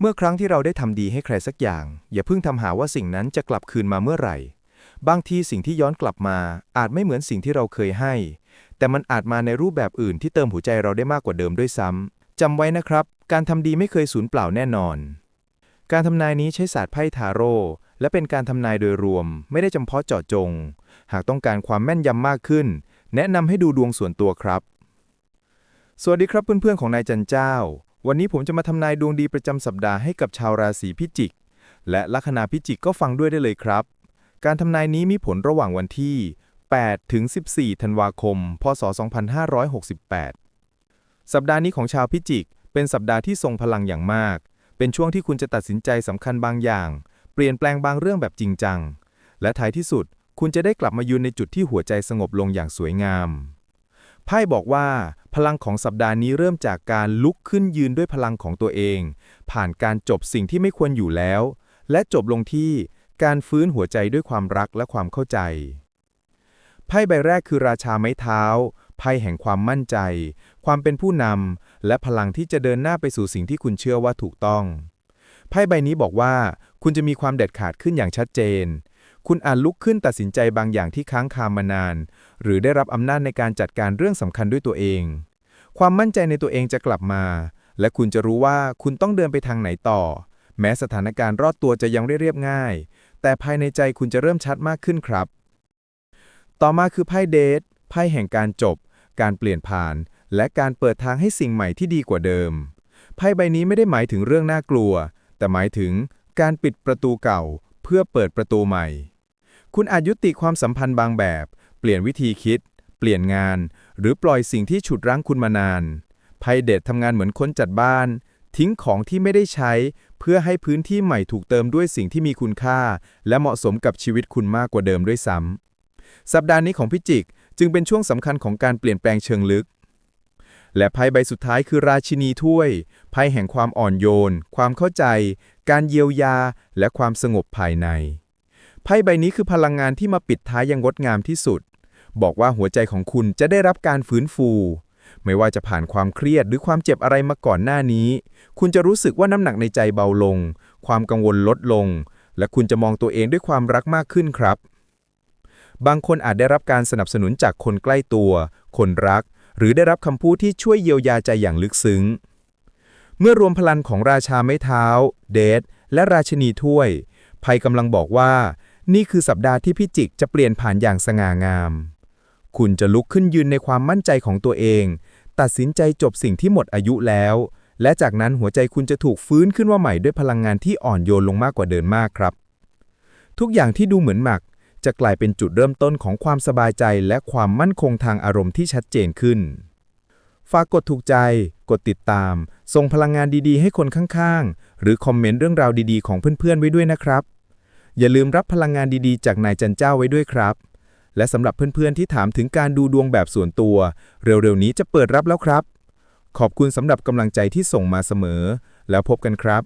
เมื่อครั้งที่เราได้ทำดีให้ใครสักอย่าง อย่าเพิ่งทำหาว่าสิ่งนั้นจะกลับคืนมาเมื่อไหร่ บางทีสิ่งที่ย้อนกลับมาอาจไม่เหมือนสิ่งที่เราเคยให้ แต่มันอาจมาในรูปแบบอื่นที่เติมหัวใจเราได้มากกว่าเดิมด้วยซ้ำจำไว้นะครับ การทำดีไม่เคยสูญเปล่าแน่นอน การทำนายนี้ใช้ศาสตร์ไพ่ทาโร่และเป็นการทำนายโดยรวม ไม่ได้จำเพาะเจาะจง หากต้องการความแม่นยำมากขึ้น แนะนำให้ดูดวงส่วนตัวครับ สวัสดีครับเพื่อนๆของนายจันเจ้า วันนี้ผมจะมาทำนายดวงดีประจำสัปดาห์ให้กับชาวราศีพิจิก และลัคนาพิจิกก็ฟังด้วยได้เลยครับ การทำนายนี้มีผลระหว่างวันที่ 8 ถึง 14 ธันวาคม พศ 2568 สัปดาห์นี้ของชาวพิจิก เป็นสัปดาห์ที่ทรงพลังอย่างมาก เป็นช่วงที่คุณจะตัดสินใจสำคัญบางอย่าง เปลี่ยนแปลงบางเรื่องแบบจริงจัง และท้ายที่สุด คุณจะได้กลับมายืนในจุดที่หัวใจสงบลงอย่างสวยงาม ไพ่บอกว่า พลังของสัปดาห์นี้เริ่มจากการลุกขึ้นยืนด้วยพลังของตัวเอง ผ่านการจบสิ่งที่ไม่ควรอยู่แล้ว และจบลงที่การฟื้นหัวใจด้วยความรักและความเข้าใจ ไพ่ใบแรกคือราชาไม้เท้า ไพ่แห่งความมั่นใจ ความเป็นผู้นำ และพลังที่จะเดินหน้าไปสู่สิ่งที่คุณเชื่อว่าถูกต้อง ไพ่ใบนี้บอกว่า คุณจะมีความเด็ดขาดขึ้นอย่างชัดเจน คุณอาจลุกขึ้นตัดสินใจบางอย่างที่ค้างคามานาน หรือได้รับอำนาจในการจัดการเรื่องสำคัญด้วยตัวเอง ความมั่นใจในตัวเองจะกลับมา และคุณจะรู้ว่าคุณต้องเดินไปทางไหนต่อ แม้สถานการณ์รอดตัวจะยังเรียบง่าย แต่ภายในใจคุณจะเริ่มชัดมากขึ้นครับ ต่อมาคือไพ่เดทไพ่แห่งการจบ การเปลี่ยนผ่าน และการเปิดทางให้สิ่งใหม่ที่ดีกว่าเดิม ไพ่ใบนี้ไม่ได้หมายถึงเรื่องน่ากลัว แต่หมายถึงการปิดประตูเก่า เพื่อเปิดประตูใหม่ คุณอาจยุติความสัมพันธ์บางแบบ เปลี่ยนวิธีคิด เปลี่ยนงาน หรือปล่อยสิ่งที่ฉุดรั้งคุณมานาน ไพเดททำงานเหมือนคนจัดบ้าน ทิ้งของที่ไม่ได้ใช้ เพื่อให้พื้นที่ใหม่ถูกเติมด้วยสิ่งที่มีคุณค่า และเหมาะสมกับชีวิตคุณมากกว่าเดิมด้วยซ้ำสัปดาห์นี้ของพิจิกจึงเป็นช่วงสำคัญของการเปลี่ยนแปลงเชิงลึก และไพ่ใบสุดท้ายคือราชินีถ้วยไพ่แห่งความอ่อนโยน ความเข้าใจ การเยียวยา และความสงบภายใน ไพ่ใบนี้คือพลังงานที่มาปิดท้ายอยังงดงามที่สุด บอกว่าหัวใจของคุณจะได้รับการฟื้นฟู ไม่ว่าจะผ่านความเครียดหรือความเจ็บอะไรมาก่อนหน้านี้ คุณจะรู้สึกว่าน้ำหนักในใจเบาลง ความกังวลลดลง และคุณจะมองตัวเองด้วยความรักมากขึ้นครับ บางคนอาจได้รับการสนับสนุนจากคนใกล้ตัว คนรัก หรือได้รับคำพูดที่ช่วยเยียวยาใจอย่างลึกซึ้ง เมื่อรวมพลังของราชาไม้เท้า เดทและราชินีถ้วยภัยกำลังบอกว่า นี่คือสัปดาห์ที่พิจิกจะเปลี่ยนผ่านอย่างสง่างาม คุณจะลุกขึ้นยืนในความมั่นใจของตัวเอง ตัดสินใจจบสิ่งที่หมดอายุแล้ว และจากนั้นหัวใจคุณจะถูกฟื้นขึ้นว่าใหม่ด้วยพลังงานที่อ่อนโยนลงมากกว่าเดิมมากครับ ทุกอย่างที่ดูเหมือนหมัก จะกลายเป็นจุดเริ่มต้นของความสบายใจและความมั่นคงทางอารมณ์ที่ชัดเจนขึ้น ฝากกดถูกใจ กดติดตาม ส่งพลังงานดีๆ ให้คนข้างๆ หรือคอมเมนต์เรื่องราวดีๆ ของเพื่อนๆ ไว้ด้วยนะครับ อย่าลืมรับพลังงานดีๆ จากนายจันเจ้าไว้ด้วยครับ และสำหรับเพื่อนๆที่ถามถึงการดูดวงแบบส่วนตัว เร็วๆนี้จะเปิดรับแล้วครับ ขอบคุณสำหรับกำลังใจที่ส่งมาเสมอ แล้วพบกันครับ